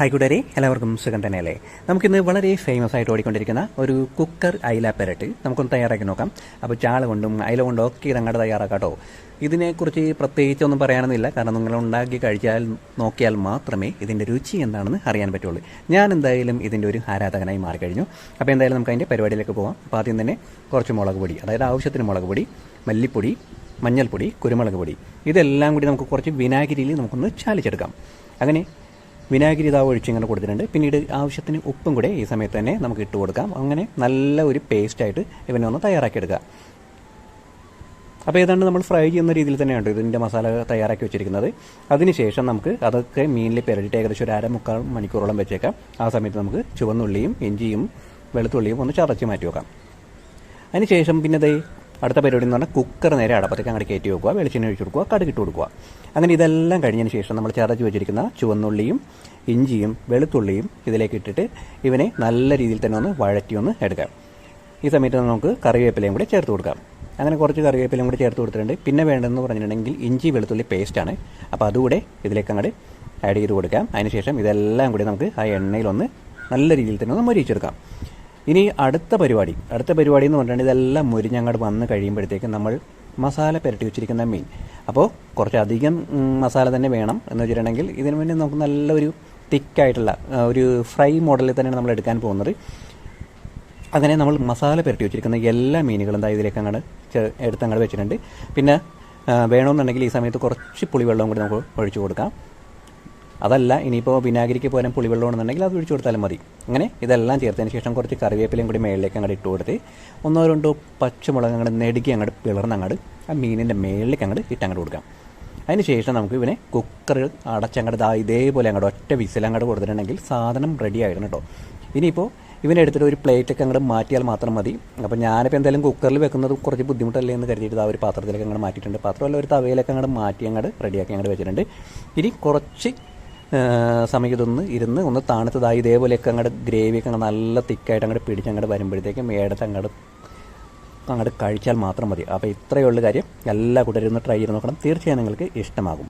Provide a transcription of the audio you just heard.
Hi കൂട്ടുകാരെ എല്ലാവർക്കും സുഖം തന്നെയല്ലേ? നമുക്കിന്ന് വളരെ ഫേമസ് ആയിട്ട് ഓടിക്കൊണ്ടിരിക്കുന്ന ഒരു കുക്കർ അയില പെരട്ട് നമുക്കൊന്ന് തയ്യാറാക്കി നോക്കാം. അപ്പോൾ ചാള കൊണ്ടും അയില കൊണ്ടും ഒക്കെ ഇതങ്ങോട്ട് തയ്യാറാക്കാട്ടോ. ഇതിനെക്കുറിച്ച് പ്രത്യേകിച്ച് ഒന്നും പറയാനൊന്നുമില്ല. കാരണം നിങ്ങൾ ഉണ്ടാക്കി കഴിച്ചാൽ നോക്കിയാൽ മാത്രമേ ഇതിന്റെ രുചി എന്താണെന്ന് അറിയാൻ പറ്റുള്ളൂ. ഞാൻ എന്തായാലും ഇതിന്റെ ഒരു ആരാധകനായി മാറിക്കഴിഞ്ഞു. അപ്പോൾ എന്തായാലും നമുക്ക് അതിന്റെ പരിപാടിയിലേക്ക് പോകാം അപ്പോൾ ആദ്യം തന്നെ കുറച്ച് മുളക് പൊടി അതായത് ആവശ്യത്തിന് മുളക് പൊടി മല്ലിപ്പൊടി മഞ്ഞൾപ്പൊടി കുരുമുളക് പൊടി. ഇതെല്ലാം കൂടി നമുക്ക് കുറച്ച് വിനാഗിരിയിൽ നമുക്കൊന്ന് ചാലിച്ചെടുക്കാം. അങ്ങനെ വിനാഗിരി ഇതാ ഒഴിച്ചിങ്ങനെ കൊടുത്തിട്ടുണ്ട്. പിന്നീട് ആവശ്യത്തിന് ഉപ്പും കൂടെ ഈ സമയത്ത് തന്നെ നമുക്ക് ഇട്ട് കൊടുക്കാം. അങ്ങനെ നല്ല ഒരു പേസ്റ്റായിട്ട് ഇവനെ ഒന്ന് തയ്യാറാക്കിയെടുക്കുക. അപ്പോൾ ഏതാണ്ട് നമ്മൾ ഫ്രൈ ചെയ്യുന്ന രീതിയിൽ തന്നെയാണ് ഇതിന്റെ മസാല തയ്യാറാക്കി വെച്ചിരിക്കുന്നത്. അതിനുശേഷം നമുക്ക് അതൊക്കെ മീനിൽ പെരടിയിട്ട് ഏകദേശം ഒരു അര മുക്കാൽ മണിക്കൂറോളം വെച്ചേക്കാം. ആ സമയത്ത് നമുക്ക് ചുവന്നുള്ളിയും ഇഞ്ചിയും വെളുത്തുള്ളിയും ഒന്ന് ചതച്ച് മാറ്റി വെക്കാം. അതിനുശേഷം പിന്നെ ദേ അടുത്ത പരിപാടി എന്ന് പറഞ്ഞാൽ കുക്കർ നേരെ അടപ്പത്തേക്ക് അങ്ങോട്ട് കയറ്റി വെക്കുക വെളിച്ചെണ്ണ ഒഴിച്ച് കൊടുക്കുക കടുകിട്ട് കൊടുക്കുക. അങ്ങനെ ഇതെല്ലാം കഴിഞ്ഞതിന് ശേഷം നമ്മൾ ചതച്ച് വെച്ചിരിക്കുന്ന ചുവന്നുള്ളിയും ഇഞ്ചിയും വെളുത്തുള്ളിയും ഇതിലേക്ക് ഇട്ടിട്ട് ഇവനെ നല്ല രീതിയിൽ തന്നെ ഒന്ന് വഴറ്റി ഒന്ന് എടുക്കാം. ഈ സമയത്ത് നമുക്ക് കറിവേപ്പിലയും കൂടി ചേർത്ത് കൊടുക്കാം. അങ്ങനെ കുറച്ച് കറിവേപ്പിലയും കൂടി ചേർത്ത് കൊടുത്തിട്ടുണ്ട്. പിന്നെ വേണ്ടതെന്ന് പറഞ്ഞിട്ടുണ്ടെങ്കിൽ ഇഞ്ചി വെളുത്തുള്ളി പേസ്റ്റാണ് അപ്പോൾ അതുകൂടെ ഇതിലേക്ക് അങ്ങോട്ട് ആഡ് ചെയ്ത് കൊടുക്കാം. അതിനുശേഷം ഇതെല്ലാം കൂടി നമുക്ക് ആ എണ്ണയിലൊന്ന് നല്ല രീതിയിൽ തന്നെ ഒന്ന് മൊരിച്ചെടുക്കാം. ഇനി അടുത്ത പരിപാടി. അടുത്ത പരിപാടി എന്ന് പറഞ്ഞിട്ടുണ്ടെങ്കിൽ ഇതെല്ലാം മുരിഞ്ഞങ്ങോട്ട് വന്ന് കഴിയുമ്പോഴത്തേക്കും നമ്മൾ മസാല പുരട്ടി വെച്ചിരിക്കുന്ന മീൻ. അപ്പോൾ കുറച്ചധികം മസാല തന്നെ വേണം എന്ന് വെച്ചിട്ടുണ്ടെങ്കിൽ ഇതിനു വേണ്ടി നമുക്ക് നല്ലൊരു തിക്കായിട്ടുള്ള ഒരു ഫ്രൈ മോഡലിൽ തന്നെയാണ് നമ്മൾ എടുക്കാൻ പോകുന്നത്. അങ്ങനെ നമ്മൾ മസാല പുരട്ടി വെച്ചിരിക്കുന്ന എല്ലാ മീനുകളും ദാ ഇതിലേക്ക് അങ്ങോട്ട് എടുത്ത് അങ്ങോട്ട് വെച്ചിട്ടുണ്ട്. പിന്നെ വേണമെന്നുണ്ടെങ്കിൽ ഈ സമയത്ത് കുറച്ച് പുളിവെള്ളവും കൂടി നമുക്ക് ഒഴിച്ചു കൊടുക്കാം. അതല്ല ഇനിയിപ്പോൾ വിനാഗിരിക്ക് പകരം പുളിവെള്ളം ഉണ്ടെന്നുണ്ടെങ്കിൽ അത് ഒഴിച്ചു കൊടുത്താലും മതി. അങ്ങനെ ഇതെല്ലാം ചേർത്തതിന് ശേഷം കുറച്ച് കറിവേപ്പിലയും കൂടി മേളിലേക്ക് അങ്ങോട്ട് ഇട്ട് കൊടുത്ത് ഒന്നോ രണ്ടോ പച്ചമുളക് അങ്ങോട്ട് നെടുക്കി അങ്ങോട്ട് പിളർന്ന് അങ്ങോട്ട് ആ മീനിന്റെ മേളിലേക്ക് അങ്ങോട്ട് ഇട്ട് അങ്ങോട്ട് കൊടുക്കാം. അതിന് ശേഷം നമുക്ക് ഇവനെ കുക്കറിൽ അടച്ചങ്ങോട്ട് ഇതേപോലെ അങ്ങോട്ട് ഒറ്റ വിസിൽ അങ്ങോട്ട് കൊടുത്തിട്ടുണ്ടെങ്കിൽ സാധനം റെഡി ആയിരുന്നു കേട്ടോ ഇനിയിപ്പോൾ ഇവനെടുത്തിട്ട് ഒരു പ്ലേറ്റൊക്കെ അങ്ങോട്ട് മാറ്റിയാൽ മാത്രം മതി. അപ്പോൾ ഞാനിപ്പോൾ എന്തായാലും കുക്കറിൽ വെക്കുന്നത് കുറച്ച് ബുദ്ധിമുട്ടല്ലേ എന്ന് കരുതിയിട്ട് ആ ഒരു പാത്രത്തിലേക്ക് അങ്ങോട്ട് മാറ്റിയിട്ടുണ്ട്. പാത്രമല്ല ഒരു തവയിലൊക്കെ അങ്ങോട്ട് മാറ്റി അങ്ങോട്ട് റെഡിയാക്കി അങ്ങോട്ട് വെച്ചിട്ടുണ്ട്. ഇനി കുറച്ച് സമയം ഇതൊന്ന് ഇരുന്ന് ഒന്ന് തണുത്തതായി ഇതേപോലെയൊക്കെ അങ്ങോട്ട് ഗ്രേവിയൊക്കെ അങ്ങോട്ട് നല്ല തിക്കായിട്ട് അങ്ങോട്ട് പിടിച്ച് അങ്ങോട്ട് വരുമ്പോഴത്തേക്കും മേടത്ത് അങ്ങോട്ട് അങ്ങോട്ട് കഴിച്ചാൽ മാത്രം മതി. അപ്പോൾ ഇത്രയേ ഉള്ളൂ കാര്യം. എല്ലാ കൂട്ടരും ഒന്ന് ട്രൈ ചെയ്ത് നോക്കണം. തീർച്ചയായും നിങ്ങൾക്ക് ഇഷ്ടമാകും.